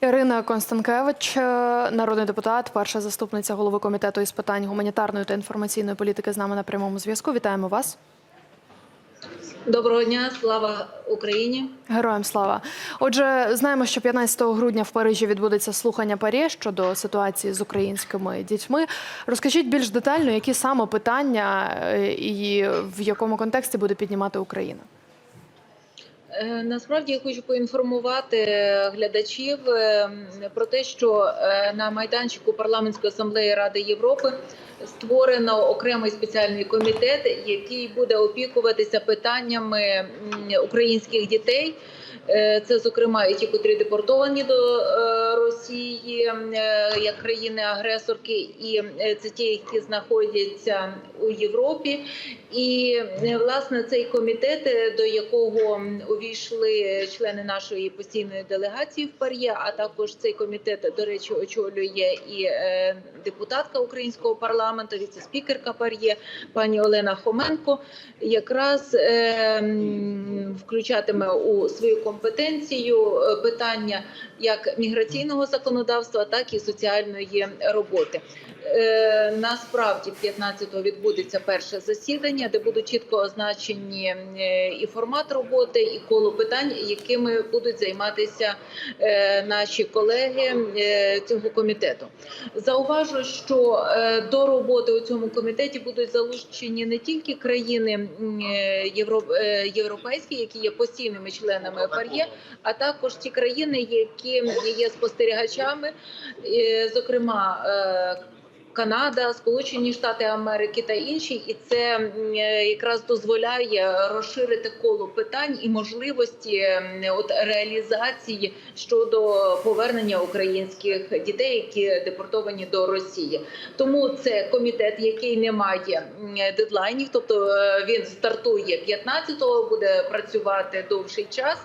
Ірина Констанкевич, е, народний депутат, перша заступниця голови комітету із питань гуманітарної та інформаційної політики, з нами на прямому зв'язку. Вітаємо вас. Доброго дня, слава Україні. Героям слава. Отже, знаємо, що 15 грудня в Парижі відбудеться слухання парі щодо ситуації з українськими дітьми. Розкажіть більш детально, які саме питання е, і в якому контексті буде піднімати Україна. Е, Насправді я хочу поінформувати глядачів е, про те, що е, на майданчику парламентської асамблеї Ради Європи створено окремий спеціальний комітет, який буде опікуватися питаннями українських дітей. Це, зокрема, і ті, котрі депортовані до Росії як країни-агресорки, і це ті, які знаходяться у Європі. І власне цей комітет, до якого увійшли члени нашої постійної делегації в Пар'є, а також цей комітет, до речі, очолює і е, депутатка українського парламенту, віце-спікерка Пар'є, пані Олена Хоменко, якраз е, включатиме у свою компетенцію е, питання як міграційного законодавства, так і соціальної роботи. Насправді 15-го відбудеться перше засідання, де будуть чітко означені і формат роботи, і коло питань, якими будуть займатися е, наші колеги е, цього комітету. Зауважу, що е, до роботи у цьому комітеті будуть залучені не тільки країни європейські, які є постійними членами ПАРЄ, а також ті країни, які є спостерігачами, зокрема. Канада, Сполучені Штати Америки та інші, і це е, якраз дозволяє розширити коло питань і можливості от реалізації щодо повернення українських дітей, які депортовані до Росії. Тому це комітет, який не має дедлайнів, тобто е, він стартує 15-го, буде працювати довший час.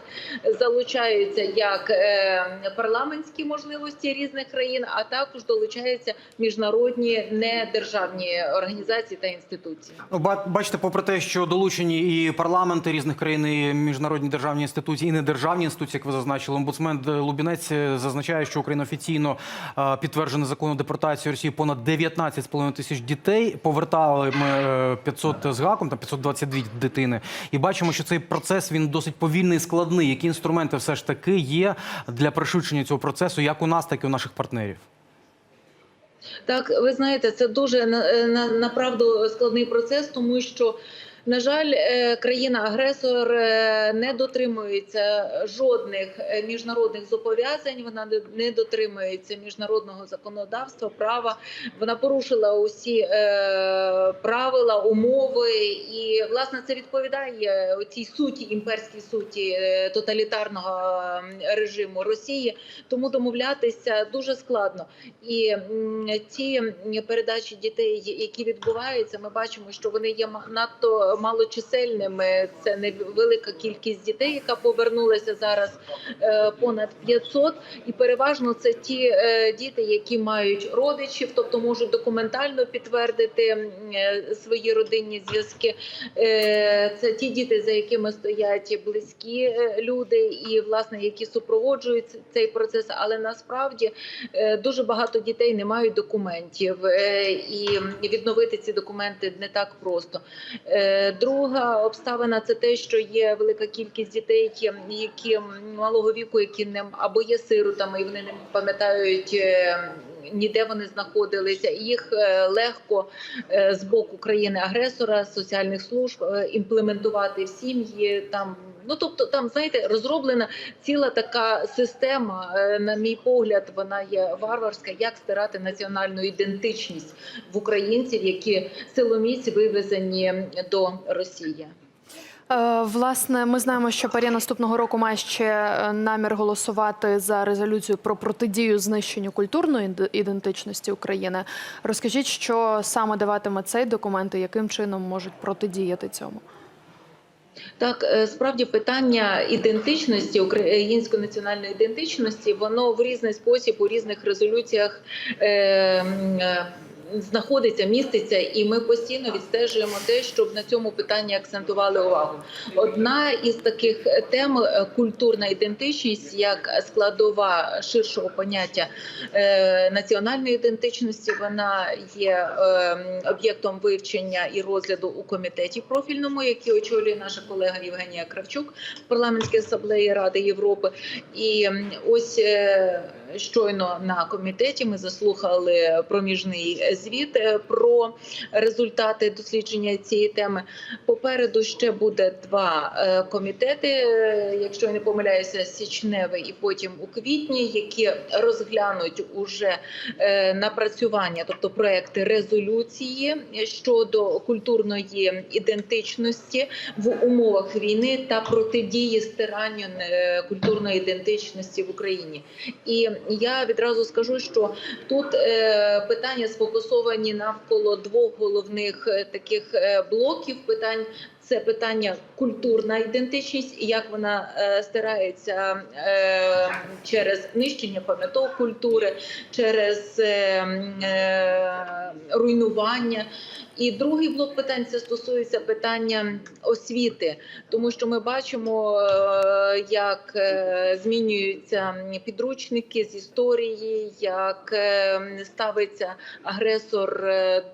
Залучаються як е, парламентські можливості різних країн, а також долучаються міжнародні недержавні організації та інституції. Ну, ба- бачите, попри те, що долучені і парламенти різних країн, і міжнародні державні інституції, і недержавні інституції, як ви зазначили, омбудсмен Лубінець е, зазначає, що Україна офіційно е, підтверджена законом депортації Росії понад 19,5 тисяч дітей. Повертали ми е, 500 з гаком, там 522 дитини. І бачимо, що цей процес він досить повільний і складний. Які інструменти все ж таки є для пришвидшення цього процесу, як у нас, так і у наших партнерів? Так, ви знаєте, це дуже на, на, направду складний процес, тому що. На жаль, е, країна-агресор е, не дотримується жодних е, міжнародних зобов'язань. Вона не- дотримується міжнародного законодавства, права. Вона порушила усі правила, умови, і власне це відповідає цій суті, імперській суті тоталітарного режиму Росії. Тому домовлятися дуже складно. І ці передачі дітей, які відбуваються, ми бачимо, що вони є надто малочисельними. Це невелика кількість дітей, яка повернулася зараз понад 500. І переважно це ті е, діти, які мають родичів, тобто можуть документально підтвердити е, свої родинні зв'язки. Е, Це ті діти, за якими стоять близькі е, люди, і власне які супроводжують цей процес. Але насправді е, дуже багато дітей не мають документів, е, і відновити ці документи не так просто. Е, Друга обставина це те, що є велика кількість дітей, які, які малого віку, які не або є сиротами, і вони не пам'ятають. е, Ніде вони знаходилися, їх е, легко е, з боку країни-агресора, соціальних служб імплементувати в сім'ї. Там ну тобто, там знаєте, розроблена ціла така система. На мій погляд, вона є варварська. Як стирати національну ідентичність в українців, які силоміць вивезені до Росії. Е, Власне, ми знаємо, що Парі наступного року має ще е, намір голосувати за резолюцію про протидію знищенню культурної ідентичності України. Розкажіть, що саме даватиме цей документ і яким чином можуть протидіяти цьому? Так, е, справді питання ідентичності української національної ідентичності, воно в різний спосіб у різних резолюціях. Е, знаходиться, міститься, і ми постійно відстежуємо те, щоб на цьому питанні акцентували увагу. Одна із таких тем е, культурна ідентичність як складова ширшого поняття е, національної ідентичності. Вона є е, об'єктом вивчення і розгляду у комітеті профільному, який очолює наша колега Євгенія Кравчук парламентській асамблеї Ради Європи. І ось щойно на комітеті ми заслухали проміжний звіт е, про результати дослідження цієї теми. Попереду ще буде два е, комітети, е, якщо я не помиляюся, січневий і потім у квітні, які розглянуть уже напрацювання, тобто проекти резолюції щодо культурної ідентичності в умовах війни та протидії стиранню культурної ідентичності в Україні. І я відразу скажу, що тут е, питання сфокусовані навколо двох головних е, таких е, блоків питань. Це питання культурна ідентичність, і як вона е, стирається е, через нищення пам'яток культури, через е, руйнування. І другий блок питань це стосується питання освіти, тому що ми бачимо, як змінюються підручники з історії, як ставиться агресор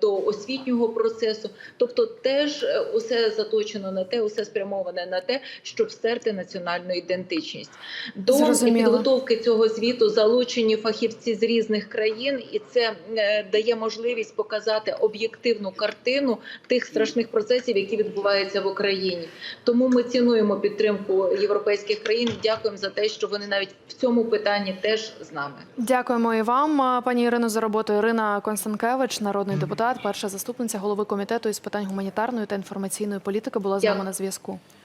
до освітнього процесу. Тобто, теж усе заточено на те, усе спрямоване на те, щоб стерти національну ідентичність. До Зрозуміло. підготовки цього звіту залучені фахівці з різних країн, і це е, дає можливість показати об'єктивну картину тих страшних процесів, які відбуваються в Україні. Тому ми цінуємо підтримку європейських країн. Дякуємо за те, що вони навіть в цьому питанні теж з нами. Дякуємо і вам, пані Ірино, за роботу. Ірина Констанкевич, народний депутат, перша заступниця голови комітету із питань гуманітарної та інформаційної політики, була з нами на зв'язку.